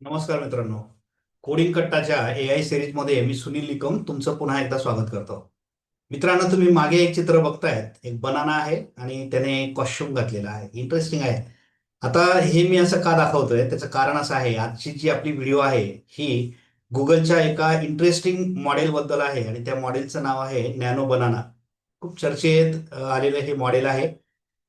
नमस्कार मित्रांनो. Coding कट्टाच्या A I सिरीजमध्ये मी सुनील निकम तुमचं पुन्हा एकदा स्वागत करतो. मित्रांनो तुम्ही मागे एक चित्र बघतायत. एक बनाना आहे आणि त्याने कॉस्ट्युम घातलेला आहे. इंटरेस्टिंग आहे. आता हे मी असं का दाखवतोय? त्याचं कारण असं आहे आजची जी आपली व्हिडिओ आहे ही गुगलच्या एका इंटरेस्टिंग मॉडेलबद्दल आहे आणि त्या मॉडेलचं नाव आहे नॅनो बनाना खूप चर्चेत आलेलं हे मॉडेल आहे.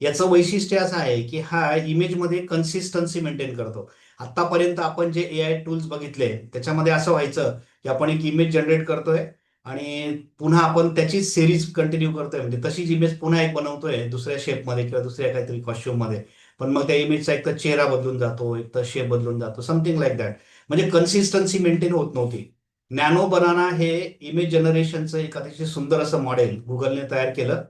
याचं वैशिष्ट्य असं आहे की हा इमेजमध्ये कन्सिस्टन्सी मेंटेन करतो. आतापर्यंत आपण जे ए आय टूल्स बघितले त्याच्यामध्ये असं व्हायचं की आपण एक इमेज जनरेट करतोय आणि पुन्हा आपण त्याची सिरीज कंटिन्यू करतोय. म्हणजे तशीच इमेज पुन्हा एक बनवतोय दुसऱ्या शेपमध्ये किंवा दुसऱ्या काहीतरी कॉस्ट्युममध्ये पण मग त्या इमेजचा एक तर चेहरा बदलून जातो एक तर शेप बदलून जातो समथिंग लाईक दॅट म्हणजे कन्सिस्टन्सी मेंटेन होत नव्हती. नॅनो बनाना हे इमेज जनरेशनचं एक अतिशय सुंदर असं मॉडेल गुगलने तयार केलं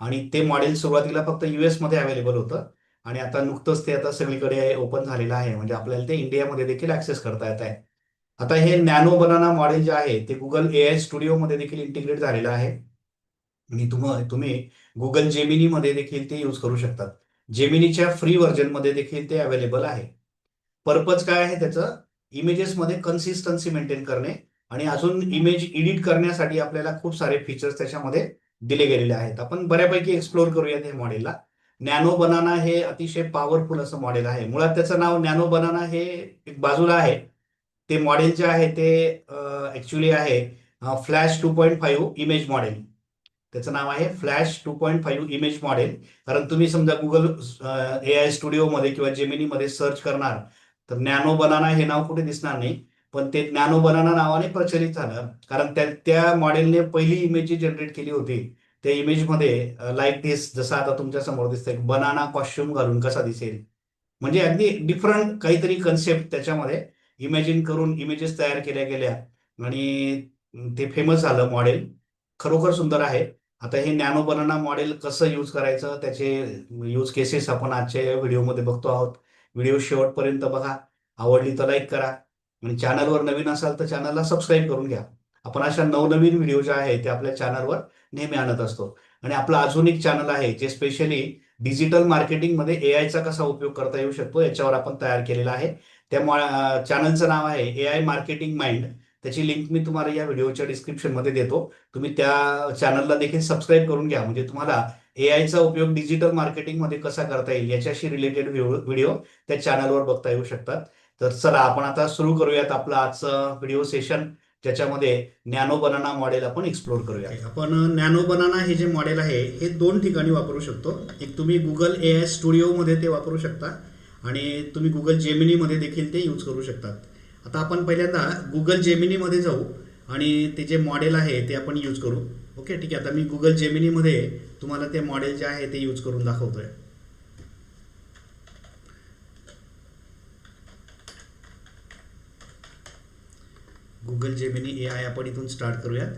आणि ते मॉडेल सुरुवातीला फक्त युएसमध्ये अवेलेबल होतं. आणि आता नुकतंच ते आता सगळीकडे ओपन झालेलं आहे. म्हणजे आपल्याला ते इंडियामध्ये देखील ऍक्सेस करता येत आहे. आता हे नॅनो बनाना मॉडेल जे आहे ते गुगल ए आय स्टुडिओमध्ये देखील इंटिग्रेट झालेलं आहे. आणि तुम्ही गुगल जेमिनीमध्ये देखील ते यूज करू शकतात. जेमिनीच्या फ्री व्हर्जनमध्ये देखील ते अवेलेबल आहे. पर्पज काय आहे त्याचं? इमेजेसमध्ये कन्सिस्टन्सी मेंटेन करणे आणि अजून इमेज एडिट करण्यासाठी आपल्याला खूप सारे फीचर्स त्याच्यामध्ये दिले गेलेले आहेत. आपण बऱ्यापैकी एक्सप्लोर करूयात हे मॉडेलला नॅनो बनाना हे अतिशय पॉवरफुल असं मॉडेल आहे. मुळात त्याचं नाव नॅनो बनाना हे एक बाजूला आहे. ते मॉडेल जे आहे ते ॲक्च्युली आहे flash two point five image model त्याचं नाव आहे flash two point five image model कारण तुम्ही समजा गुगल ए आय स्टुडिओमध्ये किंवा जेमिनीमध्ये सर्च करणार तर नॅनो बनाना हे नाव कुठे दिसणार नाही. पण ते नॅनो बनाना नावाने प्रचलित झालं. कारण त्या त्या मॉडेलने पहिली इमेज जी जनरेट केली होती त्या इमेजमध्ये लाईक दिस जसं आता तुमच्यासमोर दिसतंय बनाना कॉस्ट्युम घालून कसा दिसेल? म्हणजे अगदी डिफरंट काहीतरी कन्सेप्ट त्याच्यामध्ये इमॅजिन करून इमेजेस तयार केल्या गेल्या आणि ते फेमस झालं मॉडेल खरोखर सुंदर आहे. आता हे नॅनो बनाना मॉडेल कसं यूज करायचं त्याचे यूज केसेस आपण आजच्या व्हिडिओमध्ये बघतो आहोत. व्हिडिओ शेवटपर्यंत बघा. आवडली तर लाईक करा. आणि चॅनलवर नवीन असाल तर चॅनलला सबस्क्राईब करून घ्या. आपण अशा नवनवीन व्हिडिओ ज्या आहेत त्या आपल्या चॅनलवर नेहमी आणत असतो. आणि आपलं अजून एक चॅनल आहे जे स्पेशली डिजिटल मार्केटिंगमध्ये ए आयचा कसा उपयोग करता येऊ शकतो याच्यावर आपण तयार केलेला आहे. त्या चॅनलचं नाव आहे ए आय मार्केटिंग माइंड त्याची लिंक मी तुम्हाला या व्हिडिओच्या डिस्क्रिप्शनमध्ये देतो. तुम्ही त्या चॅनलला देखील सबस्क्राईब करून घ्या. म्हणजे तुम्हाला ए आयचा उपयोग डिजिटल मार्केटिंगमध्ये कसा करता येईल याच्याशी रिलेटेड व्हिडिओ त्या चॅनलवर बघता येऊ शकतात. तर चला आपण आता सुरू करूयात आपलं आजचं व्हिडिओ सेशन त्याच्यामध्ये नॅनो बनाना मॉडेल आपण एक्सप्लोर करूया आपण नॅनो बनाना हे जे मॉडेल आहे हे दोन ठिकाणी वापरू शकतो. एक तुम्ही गुगल ए आय स्टुडिओमध्ये ते वापरू शकता आणि तुम्ही गुगल जेमिनीमध्ये देखील ते यूज करू शकतात. आता आपण पहिल्यांदा गुगल जेमिनीमध्ये जाऊ आणि ते जे मॉडेल आहे ते आपण यूज करू. ओके ठीक आहे. आता मी गुगल जेमिनीमध्ये तुम्हाला ते मॉडेल जे आहे ते यूज करून दाखवतोय. गुगल जेमिनी ए आय आपण इथून स्टार्ट करूयात.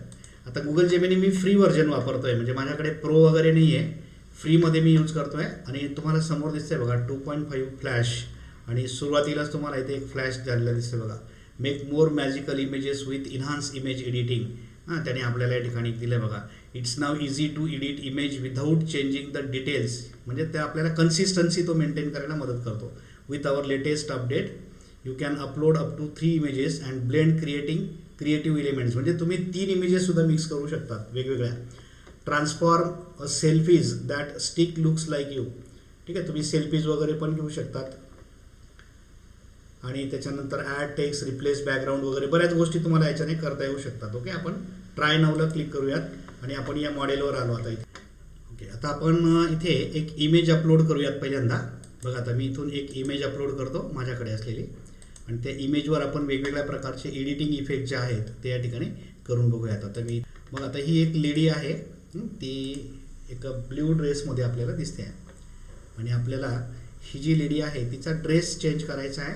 आता गुगल जेमिनी मी फ्री व्हर्जन वापरतो आहे म्हणजे माझ्याकडे प्रो वगैरे नाही आहे फ्रीमध्ये मी यूज करतो आहे आणि तुम्हाला समोर दिसतंय बघा टू पॉईंट फाईव्ह फ्लॅश आणि सुरुवातीलाच तुम्हाला इथे एक फ्लॅश झालेला दिसतंय बघा. Make more magical images with enhance image editing हां त्याने आपल्याला या ठिकाणी दिलं आहे बघा. It's now easy to edit image without changing the details म्हणजे ते आपल्याला कन्सिस्टन्सी तो मेंटेन करायला मदत करतो. With our latest update you can upload up to three images and blend creating creative elements म्हणजे तुम्ही तीन इमेजेससुद्धा मिक्स करू शकतात वेगवेगळ्या. Transform selfies that stick looks like you ठीक आहे? तुम्ही सेल्फीज वगैरे पण घेऊ शकतात. आणि त्याच्यानंतर ॲड टेक्स रिप्लेस बॅकग्राऊंड वगैरे बऱ्याच गोष्टी तुम्हाला याच्याने करता येऊ शकतात. ओके आपण ट्राय नावला क्लिक करूयात आणि आपण या मॉडेलवर आलो आता इथे. ओके आता आपण इथे एक इमेज अपलोड करूयात पहिल्यांदा. बघा आता मी इथून एक इमेज अपलोड करतो माझ्याकडे असलेली. आणि त्या इमेजवर आपण वेगवेगळ्या प्रकारचे एडिटिंग इफेक्ट जे आहेत ते या ठिकाणी करून बघूयात आता. मी मग आता ही एक लेडी आहे ती एक ब्ल्यू ड्रेसमध्ये आपल्याला दिसते आहे. आणि आपल्याला ही जी लेडी आहे तिचा ड्रेस चेंज करायचा आहे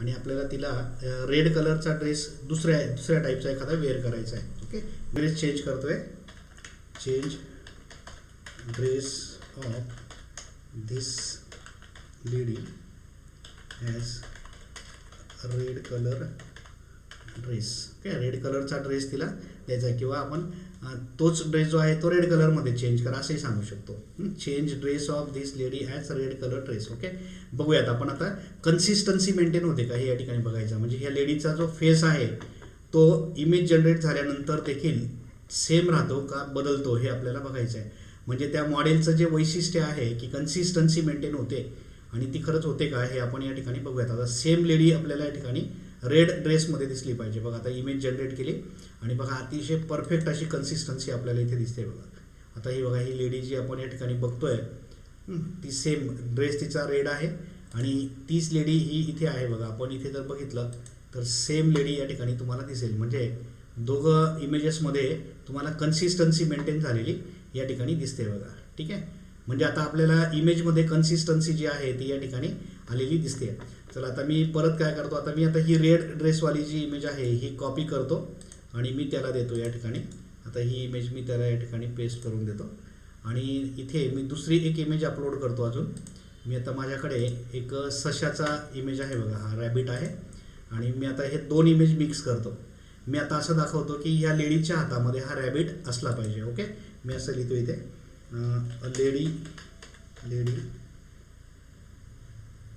आणि आपल्याला तिला रेड कलरचा ड्रेस दुसऱ्या दुसऱ्या टाईपचा एखादा वेअर करायचा आहे. ओके ड्रेस चेंज करतो आहे change dress of this lady as red colour dress okay red कलरचा ड्रेस तिला द्यायचा किंवा आपण तोच ड्रेस जो आहे तो रेड कलरमध्ये चेंज करा असंही सांगू शकतो. Change dress of this lady as red colour dress okay बघूयात आपण आता कन्सिस्टन्सी मेंटेन होते का हे या ठिकाणी बघायचा. म्हणजे ह्या लेडीचा जो फेस आहे तो इमेज जनरेट झाल्यानंतर देखील सेम राहतो का बदलतो हे आपल्याला बघायचं आहे म्हणजे त्या मॉडेलचं जे वैशिष्ट्य आहे की कन्सिस्टन्सी मेंटेन होते आणि ती खरंच होते का हे आपण या ठिकाणी बघूयात. आता सेम लेडी आपल्याला या ठिकाणी रेड ड्रेसमध्ये दिसली पाहिजे. बघा आता इमेज जनरेट केली आणि बघा अतिशय परफेक्ट अशी कन्सिस्टन्सी आपल्याला इथे दिसते बघा. आता ही बघा ही लेडी जी आपण या ठिकाणी बघतोय ती सेम ड्रेस तिचा रेड आहे आणि तीच लेडी ही इथे आहे बघा. आपण इथे जर बघितलं तर सेम लेडी या ठिकाणी तुम्हाला दिसेल. म्हणजे दोघं इमेजेसमध्ये तुम्हाला कन्सिस्टन्सी मेंटेन झालेली या ठिकाणी दिसते बघा. ठीक आहे? म्हणजे आता आपल्याला इमेजमध्ये कन्सिस्टन्सी जी आहे ती या ठिकाणी आलेली दिसते. चला आता मी परत काय करतो? आता मी आता ही रेड ड्रेसवाली जी इमेज आहे ही कॉपी करतो आणि मी त्याला देतो या ठिकाणी. आता ही इमेज मी त्याला या ठिकाणी पेस्ट करून देतो. आणि इथे मी दुसरी एक इमेज अपलोड करतो अजून. मी आता माझ्याकडे एक सशाचा इमेज आहे बघा हा रॅबिट आहे. आणि मी आता हे दोन इमेज मिक्स करतो. मी आता असं दाखवतो की या लेडीच्या हातामध्ये हा रॅबिट असला पाहिजे ओके? मी असं लिहितो इथे. Lady lady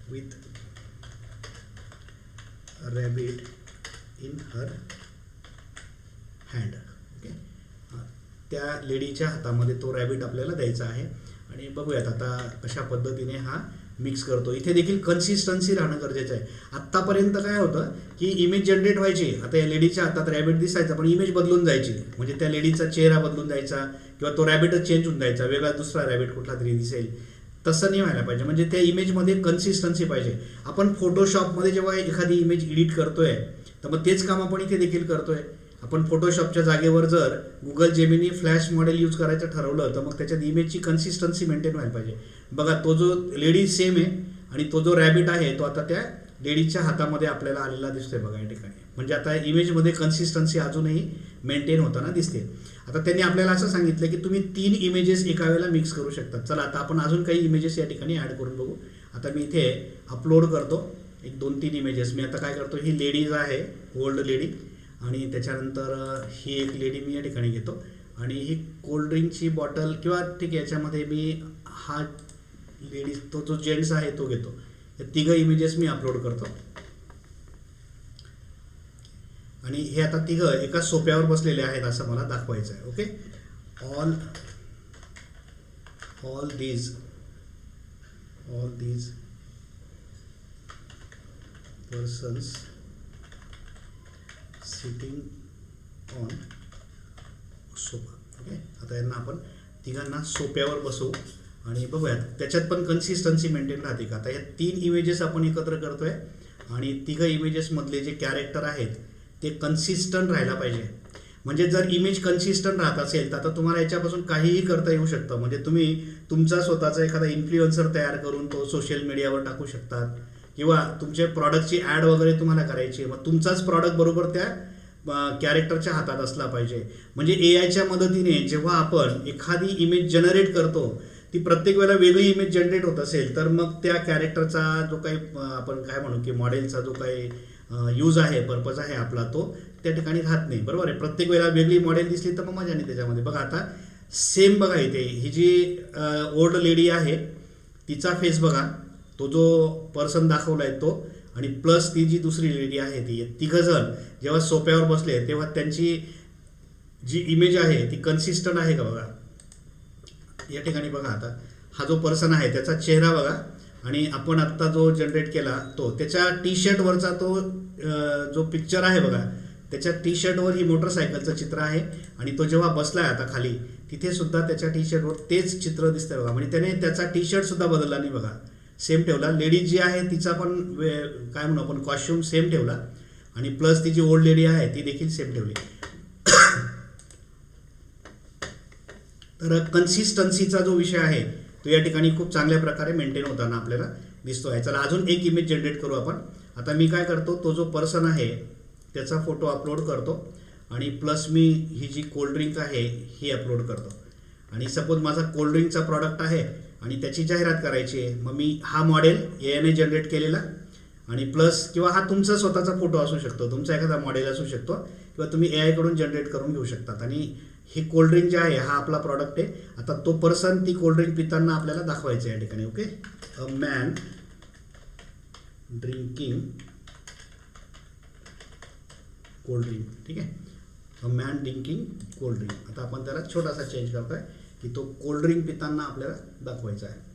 with rabbit in her hand okay त्या लेडीच्या हातामध्ये तो रॅबिट आपल्याला द्यायचा आहे. आणि बघूयात आता कशा पद्धतीने हा मिक्स करतो. इथे देखील कन्सिस्टन्सी राहणं गरजेचं आहे. आत्तापर्यंत काय होतं की इमेज जनरेट व्हायची. आता या लेडीच्या हातात रॅबिट दिसायचा पण इमेज बदलून जायची. म्हणजे त्या लेडीचा चेहरा बदलून जायचा किंवा तो रॅबिटच चेंज होऊन जायचा. वेगळा दुसरा रॅबिट कुठला तरी दिसेल. तसं नाही व्हायला पाहिजे. म्हणजे त्या इमेजमध्ये कन्सिस्टन्सी पाहिजे. आपण फोटोशॉपमध्ये जेव्हा एखादी इमेज एडिट करतोय तर मग तेच काम आपण इथे देखील करतोय. आपण फोटोशॉपच्या जागेवर जर Google Gemini flash model use करायचं ठरवलं तर मग त्याच्यात इमेजची कन्सिस्टन्सी मेंटेन व्हायला पाहिजे. बघा तो जो लेडी सेम आहे आणि तो जो रॅबिट आहे तो आता त्या लेडीच्या हातामध्ये आपल्याला आलेला दिसतोय बघा या ठिकाणी. म्हणजे आता इमेजमध्ये कन्सिस्टन्सी अजूनही मेंटेन होताना दिसते. आता त्यांनी आपल्याला असं सांगितलं की तुम्ही तीन इमेजेस एका वेळेला मिक्स करू शकता. चला आता आपण अजून काही इमेजेस या ठिकाणी ॲड करून बघू. आता मी इथे अपलोड करतो. एक दोन तीन इमेजेस मी आता काय करतो ही लेडीज आहे ओल्ड लेडी आणि त्याच्यानंतर ही एक लेडी मी या ठिकाणी घेतो. आणि ही कोल्ड्रिंकची बॉटल किंवा ठीक आहे याच्यामध्ये मी हा लेडीज तो जो जेंट्स आहे तो घेतो. हे तिघं इमेजेस मी अपलोड करतो. आणि हे आता तिघं एका सोप्यावर बसलेले आहेत असं मला दाखवायचं आहे okay all all these all these persons sitting on sofa okay आता यांना आपण तिघांना सोप्यावर बसवू. आणि बघूयात त्याच्यात पण कन्सिस्टन्सी मेंटेन राहते का? आता या तीन इमेजेस आपण एकत्र करतोय आणि तिघं इमेजेसमधले जे कॅरेक्टर आहेत ते कन्सिस्टंट राहायला पाहिजे. म्हणजे जर इमेज कन्सिस्टंट राहत असेल तर आता तुम्हाला याच्यापासून काहीही करता येऊ शकतं. म्हणजे तुम्ही तुमचा स्वतःचा एखादा इन्फ्लुएन्सर तयार करून तो सोशल मीडियावर टाकू शकतात. किंवा तुमचे प्रॉडक्टची ॲड वगैरे तुम्हाला करायची आहे. मग तुमचाच प्रॉडक्ट बरोबर त्या कॅरेक्टरच्या हातात असला पाहिजे. म्हणजे ए आयच्या मदतीने जेव्हा आपण एखादी इमेज जनरेट करतो ती प्रत्येक वेळेला वेगळी इमेज जनरेट होत असेल तर मग त्या कॅरेक्टरचा जो काही आपण काय म्हणू की मॉडेलचा जो काही यूज आहे पर्पज आहे आपला तो त्या ठिकाणी राहत नाही. बरोबर आहे? प्रत्येक वेळेला वेगळी मॉडेल दिसली तर मग मजा नाही त्याच्यामध्ये. बघा आता सेम बघा इथे. ही जी ओल्ड लेडी आहे तिचा फेस बघा. तो जो पर्सन दाखवला आहे तो आणि प्लस ती जी दुसरी लेडी आहे ती तिघं जण जेव्हा सोप्यावर बसले तेव्हा त्यांची जी इमेज आहे ती कन्सिस्टंट आहे का बघा? या ठिकाणी बघा आता. हा जो पर्सन आहे त्याचा चेहरा बघा. आणि आपण आत्ता जो जनरेट केला तो त्याच्या टी शर्टवरचा तो जो पिक्चर आहे बघा त्याच्या टी शर्टवर ही मोटरसायकलचं चित्र आहे. आणि तो जेव्हा बसला आहे आता खाली तिथे सुद्धा त्याच्या टी शर्टवर तेच चित्र दिसतंय बघा. म्हणजे त्याने त्याचा टी शर्टसुद्धा बदलला नाही बघा. सेम ठेवला. लेडीज जी आहे तिचा पण वे- काय म्हणू आपण कॉस्ट्युम सेम ठेवला. आणि प्लस ती जी ओल्ड लेडी आहे ती देखील सेम ठेवली. तर कन्सिस्टन्सीचा जो विषय आहे तो या ठिकाणी खूप चांगल्या प्रकारे मेंटेन होताना आपल्याला दिसतो आहे चला अजून एक इमेज जनरेट करू आपण. आता मी काय करतो तो जो पर्सन आहे त्याचा फोटो अपलोड करतो आणि प्लस मी ही जी कोल्ड्रिंक आहे ही अपलोड करतो. आणि सपोज माझा कोल्ड्रिंकचा प्रॉडक्ट आहे आणि त्याची जाहिरात करायची आहे मग मी हा मॉडेल एने जनरेट केलेला आणि प्लस किंवा हा तुमचा स्वतःचा फोटो असू शकतो. तुमचा एखादा मॉडेल असू शकतो किंवा तुम्ही ए आयकडून जनरेट करून घेऊ शकतात. आणि हे कोल्ड्रिंक जे आहे हा आपला प्रॉडक्ट आहे. आता तो पर्सन ती कोल्ड्रिंक पिताना आपल्याला दाखवायचं आहे या ठिकाणी okay a man drinking cold drink ठीक आहे? अ मॅन ड्रिंकिंग कोल्ड्रिंक आता आपण त्याला छोटासा चेंज करतोय की तो कोल्ड्रिंक पिताना आपल्याला दाखवायचा आहे.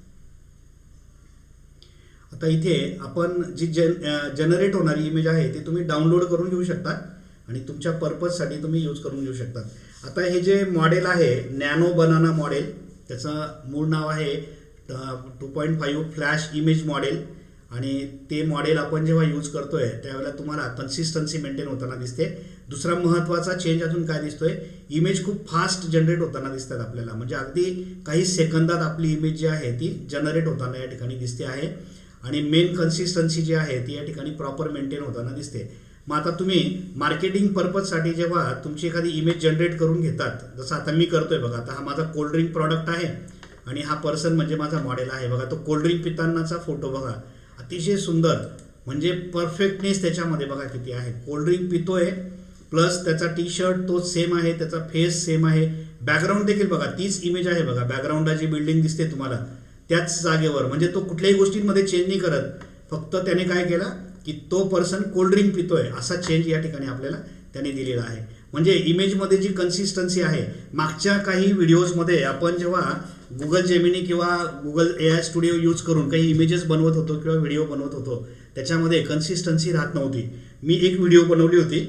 आता इथे आपण जी जन जनरेट होणारी इमेज आहे ती तुम्ही डाउनलोड करून घेऊ शकता आणि तुमच्या पर्पजसाठी तुम्ही यूज करून घेऊ शकता. आता हे जे मॉडेल आहे नॅनो बनाना मॉडेल त्याचं मूळ नाव आहे two point five flash image model आणि ते मॉडेल आपण जेव्हा यूज करतो आहे त्यावेळेला तुम्हाला कन्सिस्टन्सी मेंटेन होताना दिसते. दुसरा महत्त्वाचा चेंज अजून काय दिसतो आहे इमेज खूप फास्ट जनरेट होताना दिसतात आपल्याला. म्हणजे अगदी काही सेकंदात आपली इमेज जी आहे ती जनरेट होताना या ठिकाणी दिसते आहे. आणि मेन कन्सिस्टन्सी जी आहे ती या ठिकाणी प्रॉपर मेंटेन होताना दिसते. मग आता तुम्ही मार्केटिंग पर्पजसाठी जेव्हा तुमची एखादी इमेज जनरेट करून घेतात जसं आता मी करतोय बघा आता हा माझा कोल्ड्रिंक प्रॉडक्ट आहे आणि हा पर्सन म्हणजे माझा मॉडेल आहे. बघा तो कोल्ड्रिंक पितानाचा फोटो बघा. अतिशय सुंदर म्हणजे परफेक्टनेस त्याच्यामध्ये बघा किती आहे. कोल्ड्रिंक पितोय प्लस त्याचा टी शर्ट तो सेम आहे त्याचा फेस सेम आहे. बॅकग्राऊंड देखील बघा तीच इमेज आहे बघा. बॅकग्राऊंडला जी बिल्डिंग दिसते तुम्हाला त्याच जागेवर. म्हणजे तो कुठल्याही गोष्टींमध्ये चेंज नाही करत. फक्त त्याने काय केला? की तो पर्सन कोल्ड्रिंक पितोय असा चेंज या ठिकाणी आपल्याला त्याने दिलेला आहे. म्हणजे इमेजमध्ये जी कन्सिस्टन्सी आहे मागच्या काही व्हिडिओजमध्ये आपण जेव्हा गुगल जेमिनी किंवा Google A I studio use करून काही इमेजेस बनवत होतो किंवा व्हिडिओ बनवत होतो त्याच्यामध्ये कन्सिस्टन्सी राहत नव्हती. मी एक व्हिडिओ बनवली होती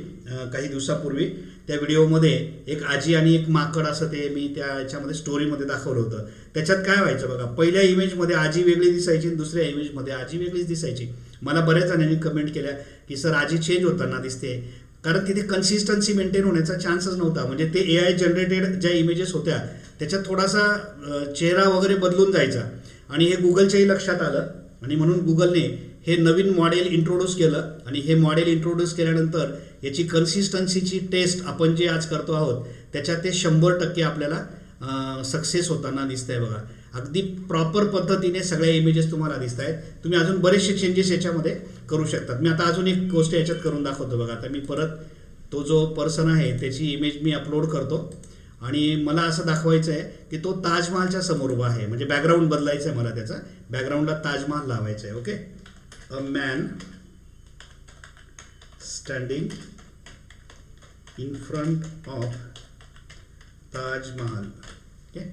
काही दिवसापूर्वी. त्या व्हिडिओमध्ये एक आजी आणि एक माकड असं ते मी त्या याच्यामध्ये स्टोरीमध्ये दाखवलं होतं. त्याच्यात काय व्हायचं बघा पहिल्या इमेजमध्ये आजी वेगळी दिसायची आणि दुसऱ्या इमेजमध्ये आजी वेगळीच दिसायची. मला बऱ्याच जणांनी कमेंट केल्या की सर आजी चेंज होताना दिसते. कारण तिथे कन्सिस्टन्सी मेंटेन होण्याचा चान्सच नव्हता. म्हणजे ते ए आय जनरेटेड ज्या इमेजेस होत्या त्याच्यात थोडासा चेहरा वगैरे बदलून जायचा. आणि हे गुगलच्याही लक्षात आलं. आणि म्हणून गुगलने हे नवीन मॉडेल इंट्रोड्यूस केलं. आणि हे मॉडेल इंट्रोड्यूस केल्यानंतर याची कन्सिस्टन्सीची टेस्ट आपण जे आज करतो आहोत त्याच्यात ते शंभर टक्के आपल्याला सक्सेस होताना दिसतंय बघा. अगदी प्रॉपर पद्धतीने सगळ्या इमेजेस तुम्हाला दिसत आहेत तुम्ही अजून बरेचसे चेंजेस याच्यामध्ये करू शकतात. मी आता अजून एक गोष्ट याच्यात करून दाखवतो बघा. आता मी परत तो जो पर्सन आहे त्याची इमेज मी अपलोड करतो. आणि मला असं दाखवायचं आहे की तो ताजमहालच्या समोर उभा आहे. म्हणजे बॅकग्राऊंड बदलायचं आहे मला त्याचा. बॅकग्राऊंडला ताजमहाल लावायचं आहे okay a man standing in front of Taj Mahal okay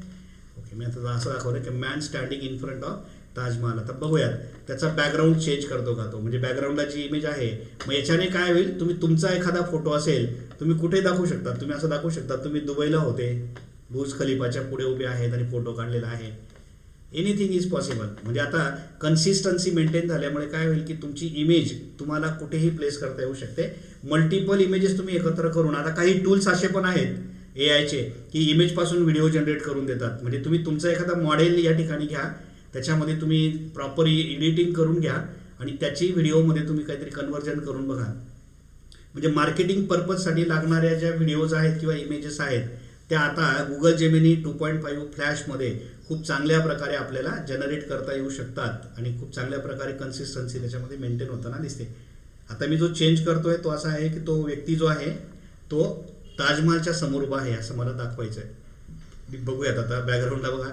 okay मी आता असं दाखवलं की man standing in front of Taj Mahal आता बघूयात. त्याचा बॅकग्राऊंड चेंज करतो का तो? म्हणजे बॅकग्राऊंडला जी इमेज आहे. मग याच्याने काय होईल? तुम्ही तुमचा एखादा फोटो असेल तुम्ही कुठे दाखवू शकता. तुम्ही असं दाखवू शकता तुम्ही दुबईला होते. बुज खलिफाच्या पुढे उभे आहेत आणि फोटो काढलेला आहे. एनिथिंग इज पॉसिबल म्हणजे आता कन्सिस्टन्सी मेंटेन झाल्यामुळे काय होईल की तुमची इमेज तुम्हाला कुठेही प्लेस करता येऊ शकते. मल्टिपल इमेजेस तुम्ही एकत्र करून. आता काही टूल्स असे पण आहेत. ए आयचे की इमेजपासून व्हिडिओ जनरेट करून देतात. म्हणजे तुम्ही तुमचं एखादा मॉडेल या ठिकाणी घ्या त्याच्यामध्ये तुम्ही प्रॉपर एडिटिंग करून घ्या आणि त्याची व्हिडिओमध्ये तुम्ही काहीतरी कन्व्हर्जन करून बघा. म्हणजे मार्केटिंग पर्पजसाठी लागणाऱ्या ज्या व्हिडिओज आहेत किंवा इमेजेस आहेत त्या आता Google Gemini two point five फ्लॅशमध्ये खूप चांगल्या प्रकारे आपल्याला जनरेट करता येऊ शकतात आणि खूप चांगल्या प्रकारे कन्सिस्टन्सी त्याच्यामध्ये मेंटेन होताना दिसते. आता मी जो चेंज करतोय तो असा आहे की तो व्यक्ती जो आहे तो ताजमहालच्या समोर उभा आहे असं मला दाखवायचं आहे मी बघूयात आता बॅकग्राऊंडला बघा.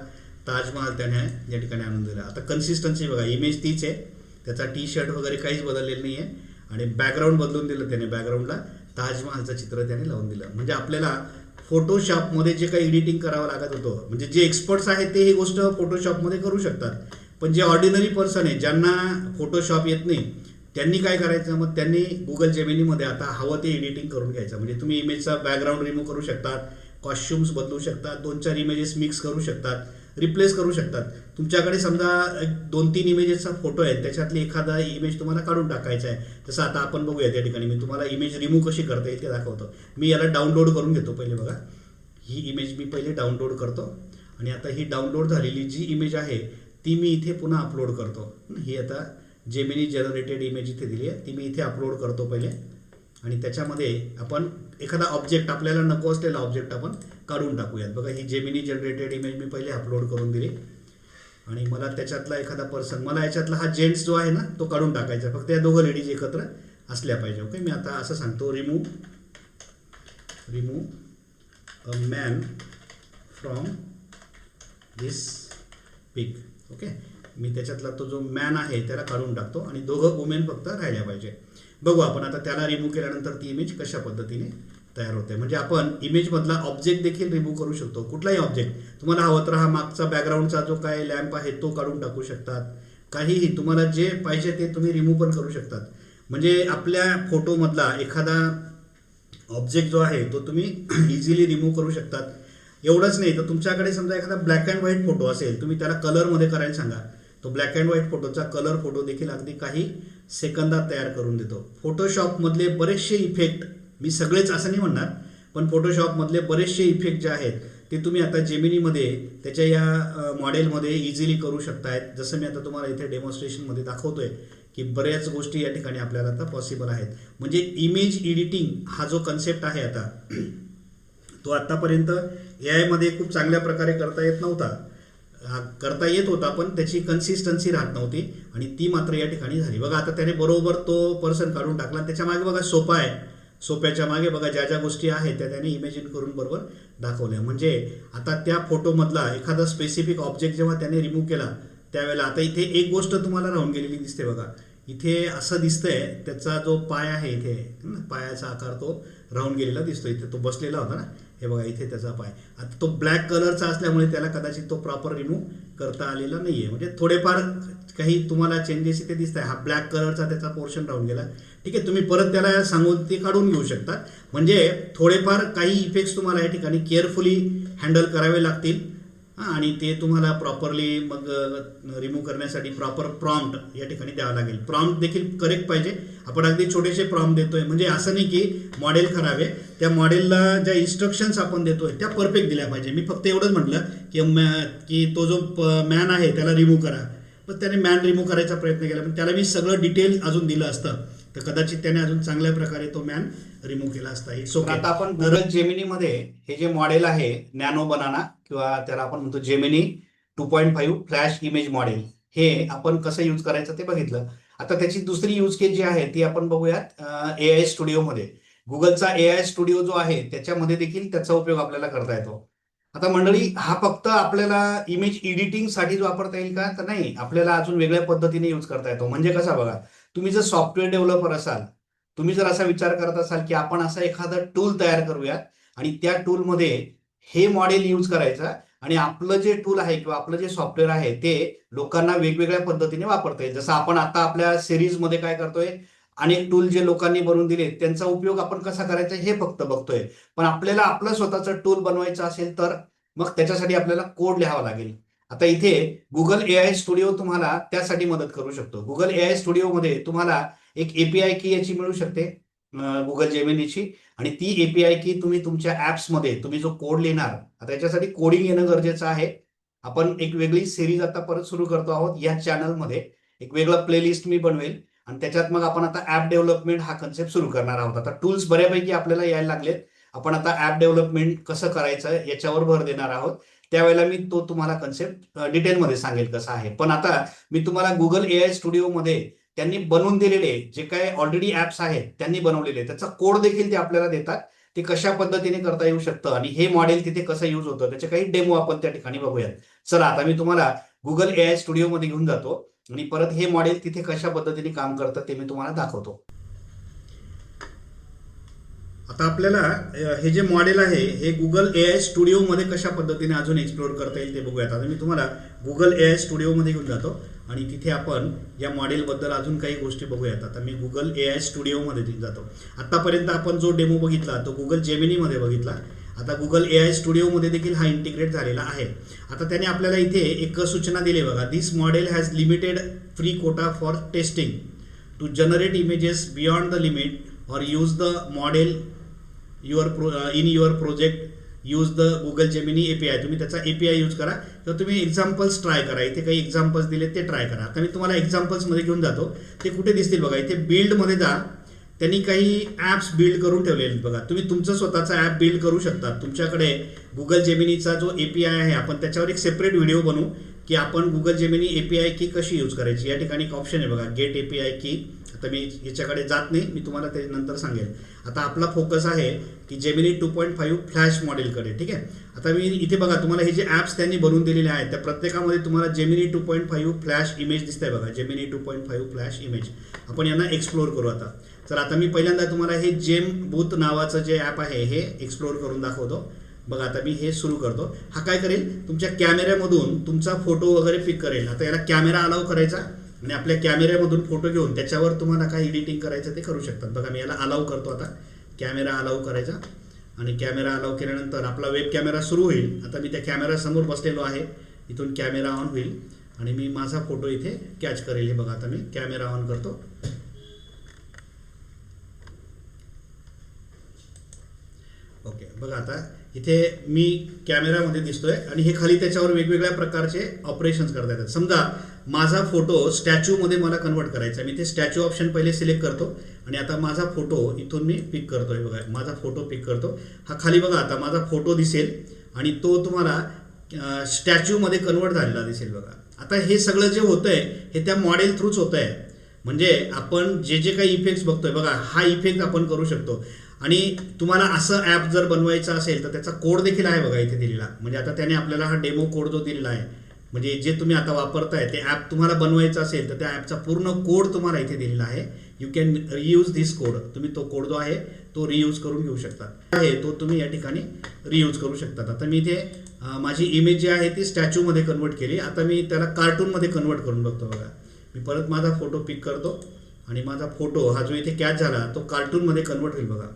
ताजमहाल त्याने या ठिकाणी आणून दिला. आता कन्सिस्टन्सी बघा. इमेज तीच आहे. त्याचा टी शर्ट वगैरे काहीच बदललेलं नाही आहे आणि बॅकग्राऊंड बदलून दिलं त्याने बॅकग्राऊंडला ताजमहालचं चित्र त्याने लावून दिलं. म्हणजे आपल्याला फोटोशॉपमध्ये जे काही एडिटिंग करावं लागत होतं म्हणजे जे एक्सपर्ट्स आहेत ते ही गोष्ट फोटोशॉपमध्ये करू शकतात. पण जे ऑर्डिनरी पर्सन आहे ज्यांना फोटोशॉप येत नाही त्यांनी काय करायचं? मग त्यांनी गुगल जेमिनीमध्ये आता हवं ते एडिटिंग करून घ्यायचं. म्हणजे तुम्ही इमेजचा बॅकग्राऊंड रिमूव्ह करू शकतात कॉस्ट्युम्स बदलू शकतात दोन चार इमेजेस मिक्स करू शकतात रिप्लेस करू शकतात. तुमच्याकडे समजा एक दोन तीन इमेजेसचा फोटो आहे त्याच्यातली एखादा इमेज तुम्हाला काढून टाकायचा आहे. तसं आता आपण बघूया त्या ठिकाणी. मी तुम्हाला इमेज रिमूव्ह कशी करता येईल ते दाखवतो. मी याला डाउनलोड करून घेतो पहिले बघा. ही इमेज मी पहिले डाउनलोड करतो. आणि आता ही डाउनलोड झालेली जी इमेज आहे ती मी इथे पुन्हा अपलोड करतो. ही आता जेमिनी जनरेटेड इमेज इथे दिली आहे. ती मी इथे अपलोड करतो पहिले. आणि त्याच्यामध्ये आपण एखादा ऑब्जेक्ट आपल्याला नको असलेला ऑब्जेक्ट आपण काढून टाकूयात. बघा ही जेमिनी जनरेटेड इमेज मी पहिले अपलोड करून दिली. आणि मला त्याच्यातला एखादा पर्सन मला याच्यातला हा जेंट्स जो आहे ना तो काढून टाकायचा. फक्त या दोघं लेडीज एकत्र असल्या पाहिजे. ओके मी आता असं सांगतो. Remove remove a man from this pic okay मी त्याच्यातला तो जो मॅन आहे त्याला काढून टाकतो आणि दोघं वुमेन फक्त राहिल्या पाहिजे. बघू आपण आता त्याला रिमूव्ह केल्यानंतर ती इमेज कशा पद्धतीने तयार होते. म्हणजे आपण इमेजमधला ऑब्जेक्ट देखील रिमूव्ह करू शकतो. कुठलाही ऑब्जेक्ट तुम्हाला हवं तर हा मागचा बॅकग्राऊंडचा जो काय लॅम्प आहे तो काढून टाकू शकतात. काहीही. तुम्हाला जे पाहिजे ते तुम्ही रिमूव्ह पण करू शकतात. म्हणजे आपल्या फोटोमधला एखादा ऑब्जेक्ट जो आहे तो तुम्ही इझिली रिमूव्ह करू शकतात. एवढंच नाही. तर तुमच्याकडे समजा एखादा ब्लॅक अँड व्हाईट फोटो असेल तुम्ही त्याला कलरमध्ये करायला सांगा. तो ब्लॅक अँड व्हाईट फोटोचा कलर फोटो देखील अगदी काही सेकंदात तयार करून देतो. फोटोशॉपमधले बरेचसे इफेक्ट मी सगळेच असं नाही म्हणणार पण फोटोशॉपमधले बरेचसे इफेक्ट जे आहेत ते तुम्ही आता जेमिनीमध्ये त्याच्या या मॉडेलमध्ये इझिली करू शकतायत. जसं मी आता तुम्हाला इथे डेमॉन्स्ट्रेशनमध्ये दाखवतोय की बऱ्याच गोष्टी या ठिकाणी आपल्याला आता पॉसिबल आहेत. म्हणजे इमेज एडिटिंग हा जो कन्सेप्ट आहे आता तो आत्तापर्यंत ए आयमध्ये खूप चांगल्या प्रकारे करता येत नव्हता. करता येत होता पण त्याची कन्सिस्टन्सी राहत नव्हती आणि ती मात्र या ठिकाणी झाली. बघा आता त्याने बरोबर तो पर्सन काढून टाकला त्याच्यामागे बघा सोपा आहे. सोप्याच्या मागे बघा ज्या ज्या गोष्टी आहेत त्या त्याने इमॅजिन करून बरोबर दाखवल्या. म्हणजे आता त्या फोटोमधला एखादा स्पेसिफिक ऑब्जेक्ट जेव्हा त्याने रिमूव्ह केला त्यावेळेला आता इथे एक गोष्ट तुम्हाला राहून गेलेली दिसते बघा. इथे असं दिसतंय त्याचा जो पाय आहे इथे पायाचा आकार तो राहून गेलेला दिसतो इथे तो बसलेला होता ना. हे बघा इथे त्याचा पाय. आता तो ब्लॅक कलरचा असल्यामुळे त्याला कदाचित तो प्रॉपर रिमूव्ह करता आलेला नाही आहे म्हणजे थोडेफार काही तुम्हाला चेंजेस इथे दिसत आहे हा ब्लॅक कलरचा त्याचा पोर्शन राहून गेला. ठीक आहे तुम्ही परत त्याला सांगून ते काढून घेऊ शकता. म्हणजे थोडेफार काही इफेक्ट्स तुम्हाला या ठिकाणी केअरफुली हँडल करावे लागतील. हां आणि ते तुम्हाला प्रॉपरली मग रिमूव्ह करण्यासाठी प्रॉपर प्रॉम्प्ट या ठिकाणी द्यावं लागेल. प्रॉम्प्ट देखील करेक्ट पाहिजे. आपण अगदी छोटेसे प्रॉम्प्ट देतोय. म्हणजे असं नाही की मॉडेल खराब आहे. त्या मॉडेलला ज्या इन्स्ट्रक्शन्स आपण देतोय त्या परफेक्ट दिल्या पाहिजे. मी फक्त एवढंच म्हटलं की मॅ- की तो जो मॅन आहे त्याला रिमूव्ह करा. पण त्याने मॅन रिमूव्ह करायचा प्रयत्न केला पण त्याला मी सगळं डिटेल अजून दिलं असतं. तर कदाचित त्याने अजून चांगल्या प्रकारे तो मॅन रिमूव्ह केला असता. इट्स ओके आता आपण गुगल जेमिनीमध्ये हे जे मॉडेल आहे नॅनो बनाना किंवा त्याला आपण म्हणतो Gemini two point five flash image model हे आपण कसं यूज करायचं ते बघितलं. आता त्याची दुसरी यूज केस जी आहे ती आपण बघूयात ए आय स्टुडिओमध्ये गुगलचा ए आय स्टुडिओ जो आहे त्याच्यामध्ये देखील त्याचा उपयोग आपल्याला करता येतो. आता मंडळी हा फक्त आपल्याला इमेज एडिटिंगसाठी वापरता येईल का? तर नाही. आपल्याला अजून वेगळ्या पद्धतीने यूज करता येतो. म्हणजे कसा बघा तुम्ही जर सॉफ्टवेअर डेव्हलपर असाल तुम्ही जर असा विचार करत असाल की आपण असा एखादा टूल तयार करूयात आणि त्या टूलमध्ये हे मॉडेल यूज करायचा आणि आपलं जे टूल आहे किंवा आपलं जे सॉफ्टवेअर आहे ते लोकांना वेगवेगळ्या पद्धतीने वापरता येईल. जसं आपण आता आपल्या सिरीजमध्ये काय करतोय अनेक टूल जे लोकांनी बनवून दिले त्यांचा उपयोग आपण कसा करायचा हे फक्त बघतोय. पण आपल्याला आपलं स्वतःचं टूल बनवायचं असेल तर मग त्याच्यासाठी आपल्याला कोड लिहावा लागेल. आता इथे गुगल ए आय स्टुडिओ तुम्हाला त्यासाठी मदत करू शकतो. गुगल ए आय स्टुडिओमध्ये तुम्हाला एक एपीआय की याची मिळू शकते गुगल जेमिनीची आणि ती एपीआय की तुम्ही तुमच्या ऍप्समध्ये तुम्ही जो कोड लिहिणार आता याच्यासाठी कोडिंग येणं गरजेचं आहे. आपण एक वेगळी सिरीज आता परत सुरू करतो आहोत या चॅनलमध्ये एक वेगळं प्लेलिस्ट मी बनवेल. आणि त्याच्यात मग आपण आता ऍप डेव्हलपमेंट हा कन्सेप्ट सुरू करणार आहोत. आता टूल्स बऱ्यापैकी आपल्याला यायला लागलेत. आपण आता ऍप डेव्हलपमेंट कसं करायचं याच्यावर भर देणार आहोत. त्यावेळेला मी तो तुम्हाला कन्सेप्ट डिटेलमध्ये सांगेल कसा आहे. पण आता मी तुम्हाला गुगल ए आय स्टुडिओमध्ये त्यांनी बनवून दिलेले जे काय ऑलरेडी ऍप्स आहेत त्यांनी बनवलेले त्याचा कोड देखील ते आपल्याला देतात ते कशा पद्धतीने करता येऊ शकतं आणि हे मॉडेल तिथे कसं यूज होतं त्याचे काही डेमो आपण त्या ठिकाणी बघूयात. चला आता मी तुम्हाला गुगल ए आय स्टुडिओमध्ये घेऊन जातो आणि परत हे मॉडेल तिथे कशा पद्धतीने काम करतं ते मी तुम्हाला दाखवतो. आता आपल्याला हे जे मॉडेल आहे हे गुगल ए आय स्टुडिओमध्ये कशा पद्धतीने अजून एक्सप्लोर करता येईल ते बघूयात. आता मी तुम्हाला गुगल ए आय स्टुडिओमध्ये घेऊन जातो. आणि तिथे आपण या मॉडेलबद्दल अजून काही गोष्टी बघूयात. आता मी गुगल ए आय स्टुडिओमध्ये जातो. आत्तापर्यंत आपण जो डेमो बघितला तो गुगल जेमिनीमध्ये बघितला. आता गुगल ए आय स्टुडिओमध्ये देखील हा इंटिग्रेट झालेला आहे. आता त्याने आपल्याला इथे एक सूचना दिली आहे बघा this model has limited free quota for testing to generate images beyond the limit or use the model your pro in your project use the Google Gemini API तुम्ही त्याचा एपीआय यूज करा. किंवा तुम्ही एक्झाम्पल्स ट्राय करा. इथे काही examples दिले ते ट्राय करा. आता मी तुम्हाला एक्झाम्पल्समध्ये घेऊन जातो. ते कुठे दिसतील बघा. इथे बिल्डमध्ये जा. त्यांनी काही ॲप्स बिल्ड करून ठेवलेले आहेत बघा. तुम्ही तुमचं स्वतःचा ॲप बिल्ड करू शकता. तुमच्याकडे गुगल जेमिनीचा जो ए पी आय आहे आपण त्याच्यावर एक सेपरेट व्हिडिओ बनवू की आपण Google Gemini A P I की कशी यूज करायची. या ठिकाणी एक ऑप्शन आहे बघा. गेट ए पी आय की आता मी याच्याकडे जात नाही मी तुम्हाला ते नंतर सांगेल. आता आपला फोकस आहे की Gemini two point five flash मॉडेलकडे ठीक आहे? आता मी इथे बघा तुम्हाला हे जे ॲप्स त्यांनी बनवून दिलेले आहेत त्या प्रत्येकामध्ये तुम्हाला Gemini two point five flash image दिसतंय बघा. Gemini two point five flash image आपण यांना एक्सप्लोर करू आता. तर आता मी पहिल्यांदा तुम्हाला हे जेम बूथ नावाचं जे ॲप आहे हे एक्सप्लोर करून दाखवतो. बघा आता मी हे सुरू करतो. हा काय करेल? तुमच्या कॅमेऱ्यामधून तुमचा फोटो वगैरे पिक करेल. आता याला कॅमेरा अलाव करायचा? आणि आपल्या कॅमेऱ्यामधून फोटो घेऊन त्याच्यावर तुम्हाला काय एडिटिंग करायचं ते करू शकतात. बघा मी याला अलाव करतो आता. कॅमेरा अलाव करायचा. आणि कॅमेरा अलाव केल्यानंतर आपला वेब कॅमेरा सुरू होईल. आता मी त्या कॅमेरासमोर बसलेलो आहे. इथून कॅमेरा ऑन होईल. आणि मी माझा फोटो इथे कॅच करेल. हे बघा आता मी कॅमेरा ऑन करतो. ओके बघा आता इथे मी कॅमेरामध्ये दिसतोय. आणि हे खाली त्याच्यावर वेगवेगळ्या प्रकारचे ऑपरेशन्स करता येतात. समजा माझा फोटो स्टॅच्यूमध्ये मला कन्वर्ट करायचा आहे. मी ते स्टॅच्यू ऑप्शन पहिले सिलेक्ट करतो आणि आता माझा फोटो इथून मी पिक करतो आहे बघा. माझा फोटो पिक करतो. हा खाली बघा आता माझा फोटो दिसेल आणि तो तुम्हाला स्टॅच्यूमध्ये कन्वर्ट झालेला दिसेल बघा. आता हे सगळं जे होतं आहे हे त्या मॉडेल थ्रूच होतं आहे म्हणजे आपण जे जे काही इफेक्ट्स बघतोय बघा हा इफेक्ट आपण करू शकतो. आणि तुम्हाला असं ॲप जर बनवायचं असेल तर त्याचा कोड देखील आहे बघा इथे दिलेला. म्हणजे आता त्याने आपल्याला हा डेमो कोड जो दिलेला आहे म्हणजे जे तुम्ही आता वापरताय ते ॲप तुम्हाला बनवायचं असेल तर त्या ॲपचा पूर्ण कोड तुम्हाला इथे दिलेला आहे. You can reuse this code तुम्ही तो कोड जो आहे तो रियूज करून घेऊ शकता. आहे तो तुम्ही या ठिकाणी रियूज करू शकता. आता मी इथे माझी इमेज जी आहे ती स्टॅच्यूमध्ये कन्वर्ट केली. आता मी त्याला कार्टूनमध्ये कन्वर्ट करून बघतो बघा. मी परत माझा फोटो पिक करतो. आणि माझा फोटो हा जो इथे कॅच झाला तो कार्टूनमध्ये कन्वर्ट होईल बघा.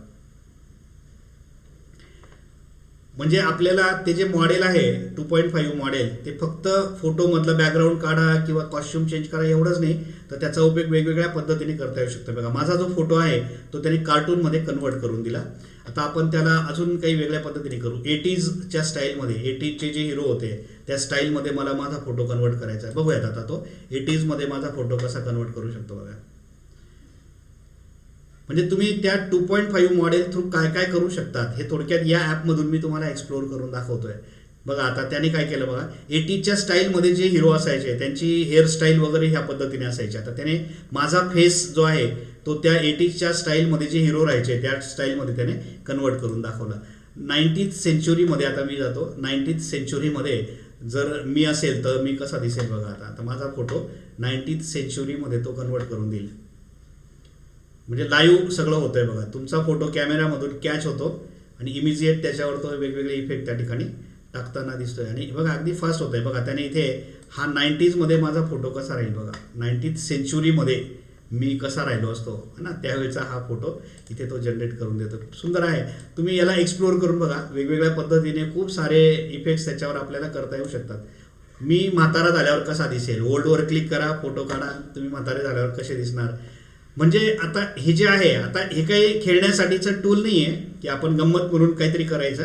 म्हणजे आपल्याला ते जे मॉडेल आहे टू पॉईंट फाईव्ह मॉडेल ते फक्त फोटोमधलं बॅकग्राऊंड काढा किंवा कॉस्ट्युम चेंज करा एवढंच नाही तर त्याचा उपयोग वेगवेगळ्या पद्धतीने करता येऊ शकतो. बघा माझा जो फोटो आहे तो त्याने कार्टूनमध्ये कन्वर्ट करून दिला. आता आपण त्याला अजून काही वेगळ्या पद्धतीने करू. एटीजच्या स्टाईलमध्ये एटीजचे जे हिरो होते त्या स्टाईलमध्ये मला माझा फोटो कन्वर्ट करायचा आहे. बघूयात आता तो. एटीजमध्ये माझा फोटो कसा कन्वर्ट करू शकतो बघा. म्हणजे तुम्ही त्या two point five model through काय काय करू शकतात हे थोडक्यात या ॲपमधून मी तुम्हाला एक्सप्लोर करून दाखवतोय. बघा आता त्याने काय केलं बघा एटीच्या स्टाईलमध्ये जे हिरो असायचे त्यांची हेअरस्टाईल वगैरे ह्या पद्धतीने असायची. आता त्याने माझा फेस जो आहे तो त्या एटीजच्या स्टाईलमध्ये जे हिरो राहायचे त्या स्टाईलमध्ये त्याने कन्वर्ट करून दाखवला. नाईन्टीथ सेंच्युरीमध्ये आता मी जातो. नाईन्टीथ सेंच्युरीमध्ये जर मी असेल तर मी कसा दिसेल बघा आता. आता माझा फोटो नाईन्टीथ सेंच्युरीमध्ये तो कन्वर्ट करून देईल. म्हणजे लाईव्ह सगळं होतंय बघा. तुमचा फोटो कॅमेऱ्यामधून कॅच होतो आणि इमिजिएट त्याच्यावर तो वेगवेगळे इफेक्ट त्या ठिकाणी टाकताना दिसतोय. आणि बघा अगदी फास्ट आहे बघा त्याने इथे हा नाईन्टीजमध्ये माझा फोटो कसा राहील बघा. नाईन्टीज सेंचुरीमध्ये मी कसा राहिलो असतो है ना? त्यावेळेचा हा फोटो इथे तो जनरेट करून देतो. सुंदर आहे. तुम्ही याला एक्सप्लोर करून बघा. वेगवेगळ्या पद्धतीने खूप सारे इफेक्ट्स त्याच्यावर आपल्याला करता येऊ शकतात. मी म्हातारा झाल्यावर कसा दिसेल? ओल्डवर क्लिक करा फोटो काढा. तुम्ही म्हातारे झाल्यावर कसे दिसणार? म्हणजे आता हे जे आहे आता हे काही खेळण्यासाठीचं टूल नाही आहे की आपण गंमत म्हणून काहीतरी करायचं.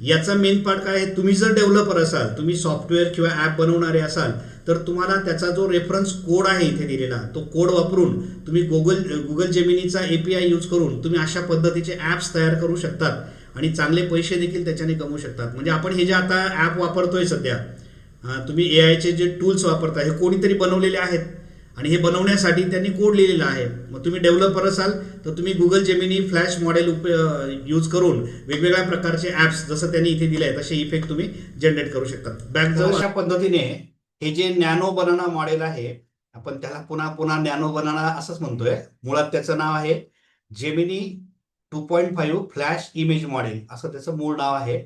याचा मेन पार्ट काय आहे तुम्ही जर डेव्हलपर असाल तुम्ही सॉफ्टवेअर किंवा ॲप बनवणारे असाल तर तुम्हाला त्याचा जो रेफरन्स कोड आहे इथे दिलेला तो कोड वापरून तुम्ही गुगल गुगल जेमिनीचा ए पी आय यूज करून तुम्ही अशा पद्धतीचे ॲप्स तयार करू शकतात आणि चांगले पैसे देखील त्याच्याने कमवू शकतात. म्हणजे आपण हे जे आता ॲप वापरतोय सध्या तुम्ही ए आयचे जे टूल्स वापरता हे कोणीतरी बनवलेले आहेत? आणि हे बनवण्यासाठी त्यांनी कोड लिहिलेला आहे. मग तुम्ही डेव्हलपर असाल तर तुम्ही गुगल जेमिनी फ्लॅश मॉडेल उप यूज करून वेगवेगळ्या प्रकारचे ॲप्स जसं त्यांनी इथे दिले तसे इफेक्ट तुम्ही जनरेट करू शकता. बॅक जाऊन अशा पद्धतीने हे जे नॅनो बनाना मॉडेल आहे आपण त्याला पुन्हा पुन्हा नॅनो बनाना असंच म्हणतोय. मुळात त्याचं नाव आहे Gemini two point five flash image model असं त्याचं मूळ नाव आहे.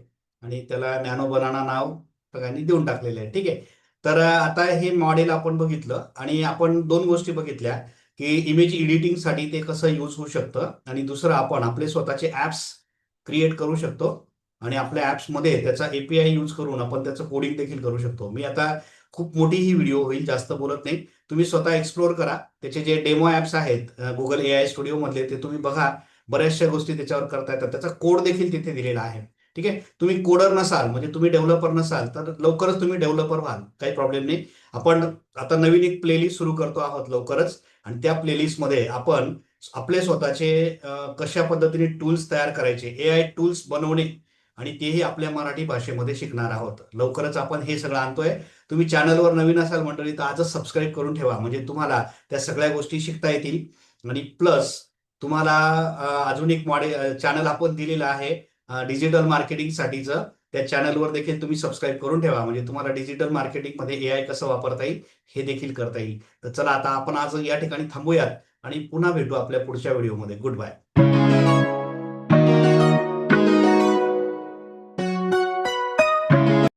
आणि त्याला नॅनो बनाना नाव सगळ्यांनी देऊन टाकलेलं आहे. ठीक आहे? तर आता हे मॉडेल आपण बघितलं आणि आपण दोन गोष्टी बघितल्या की इमेज एडिटिंगसाठी ते कसं यूज होऊ शकतं आणि दुसरं आपण आपले स्वतःचे ॲप्स क्रिएट करू शकतो आणि आपल्या ॲप्समध्ये त्याचा एपीआय यूज करून आपण त्याचं कोडिंग देखील करू शकतो. मी आता खूप मोठी ही व्हिडिओ होईल जास्त बोलत नाही. तुम्ही स्वतः एक्सप्लोर करा. त्याचे जे डेमो ॲप्स आहेत गुगल ए आय स्टुडिओमधले ते तुम्ही बघा. बऱ्याचशा गोष्टी त्याच्यावर करता येतात. त्याचा कोड देखील तिथे दिलेला आहे. ठीक आहे? तुम्ही कोडर नसाल म्हणजे तुम्ही डेव्हलपर नसाल तर लवकरच तुम्ही डेव्हलपर व्हाल. काही प्रॉब्लेम नाही. आपण आता नवीन एक प्लेलिस्ट सुरू करतो आहोत लवकरच. आणि त्या प्लेलिस्टमध्ये आपण आपले स्वतःचे कशा पद्धतीने टूल्स तयार करायचे ए आय टूल्स बनवणे आणि तेही आपल्या मराठी भाषेमध्ये शिकणार आहोत. लवकरच आपण हे सगळं आणतोय. तुम्ही चॅनलवर नवीन असाल मंडळी तर आजच सबस्क्राईब करून ठेवा. म्हणजे तुम्हाला त्या सगळ्या गोष्टी शिकता येतील. आणि प्लस तुम्हाला अजून एक मॉडे चॅनल आपण दिलेलं आहे. डिजिटल मार्केटिंगसाठीचं त्या चॅनलवर देखील तुम्ही सबस्क्राईब करून ठेवा. म्हणजे तुम्हाला डिजिटल मार्केटिंगमध्ये ए आय कसं वापरता येईल हे देखील करता येईल. तर चला आता आपण आज या ठिकाणी थांबूयात आणि पुन्हा भेटू आपल्या पुढच्या व्हिडिओमध्ये गुड बाय